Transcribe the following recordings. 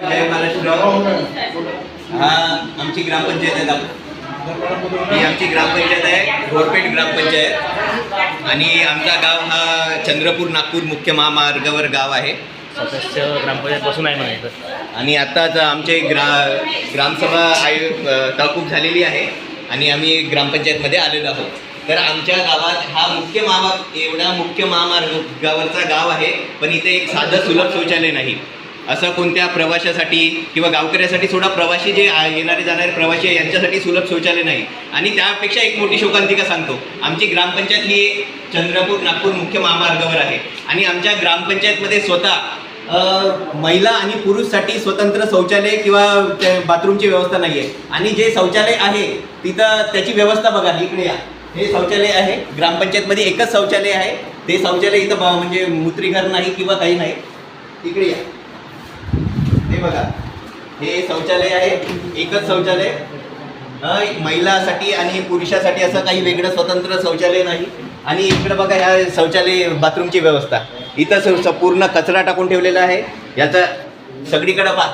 जय महाराष्ट्र. हा आमची ग्रामपंचायत आहे. ही आमची ग्रामपंचायत आहे घोरपेठ ग्रामपंचायत. आणि आमचा गाव हा चंद्रपूर नागपूर मुख्य महामार्गावर गाव आहे. सदस्य ग्रामपंचायत बसून आहे म्हणायचं. आणि आत्ताच आमचे ग्रा ग्रामसभा आय तहकूब झालेली आहे आणि आम्ही ग्रामपंचायतमध्ये आलेलो आहोत. तर आमच्या गावात हा मुख्य महामार्ग एवढा मुख्य महामार्गावरचा गाव आहे पण इथे एक साधं सुलभ शौचालय नाही. असं कोणत्या प्रवाशासाठी किंवा गावकऱ्यासाठी सोडा प्रवासी जे येणारे जाणारे प्रवासी आहे यांच्यासाठी सुलभ शौचालय नाही. आणि त्यापेक्षा एक मोठी शोकांतिका सांगतो. आमची ग्रामपंचायत ही चंद्रपूर नागपूर मुख्य महामार्गावर आहे. आणि आमच्या ग्रामपंचायतमध्ये स्वतः महिला आणि पुरुषसाठी स्वतंत्र शौचालय किंवा त्या बाथरूमची व्यवस्था नाही आहे आणि जे शौचालय आहे तिथं त्याची व्यवस्था बघा इकडे या. हे शौचालय आहे ग्रामपंचायतमध्ये एकच शौचालय आहे. ते शौचालय इथं म्हणजे मूत्रीघर नाही किंवा काही नाही. इकडे या. हे बघा. हे शौचालय आहे एकच शौचालय. महिलासाठी आणि पुरुषासाठी असं काही वेगळं स्वतंत्र शौचालय नाही. आणि इकडे बघा ह्या शौचालय बाथरूमची व्यवस्था. इथं पूर्ण कचरा टाकून ठेवलेला आहे. याचा सगळीकडे पा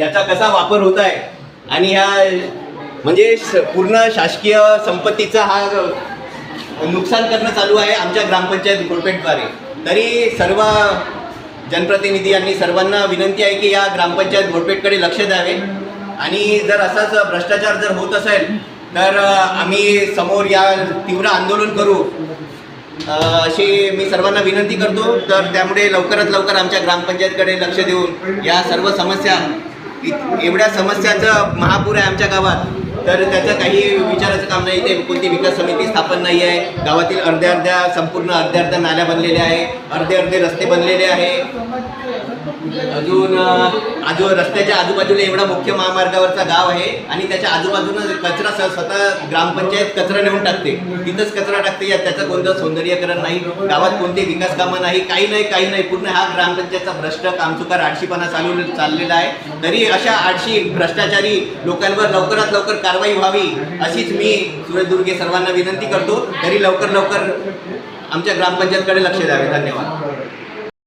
याचा कसा वापर होत आहे. आणि ह्या म्हणजे पूर्ण शासकीय संपत्तीचा हा नुकसान करणं चालू आहे आमच्या ग्रामपंचायत घोडपेठद्वारे तरी सर्व जनप्रतिनिधी यांनी सर्वांना विनंती आहे की या ग्रामपंचायत घोडपेठकडे लक्ष द्यावे. आणि जर असाच भ्रष्टाचार जर होत असेल तर आम्ही समोर या तीव्र आंदोलन करू. अशी मी सर्वांना विनंती करतो. तर त्यामुळे लवकरात लवकर आमच्या ग्रामपंचायतकडे लक्ष देऊन या सर्व समस्या एवढ्या समस्याचं महापूर आहे आमच्या गावात. तर त्याचं काही विचाराचं काम नाही. ते कोणती विकास समिती स्थापन नाही आहे. गावातील अर्ध्या अर्ध्या संपूर्ण अर्ध्या अर्ध्या नाल्या बनलेल्या आहे. अर्धे अर्धे रस्ते बनलेले आहे. अजून आजू रस्त्याच्या आजूबाजूला एवढा मुख्य महामार्गावरचा गाव आहे आणि त्याच्या आजूबाजूनं कचरा स्वतः ग्रामपंचायत कचरा नेऊन टाकते. तिथंच कचरा टाकते. या त्याचं कोणतं सौंदर्यकरण नाही. गावात कोणते विकास कामं नाही. काही नाही काही नाही. पूर्ण हा ग्रामपंचायतचा भ्रष्ट कामचुकार आळशीपणा चालू चाललेला आहे. तरी अशा आळशी भ्रष्टाचारी लोकांवर लवकरात लवकर कारवाई व्हावी अशीच मी सुरेश दुर्गे सर्वांना विनंती करतो. तरी लवकर लवकर आमच्या ग्रामपंचायतकडे लक्ष द्यावे. धन्यवाद.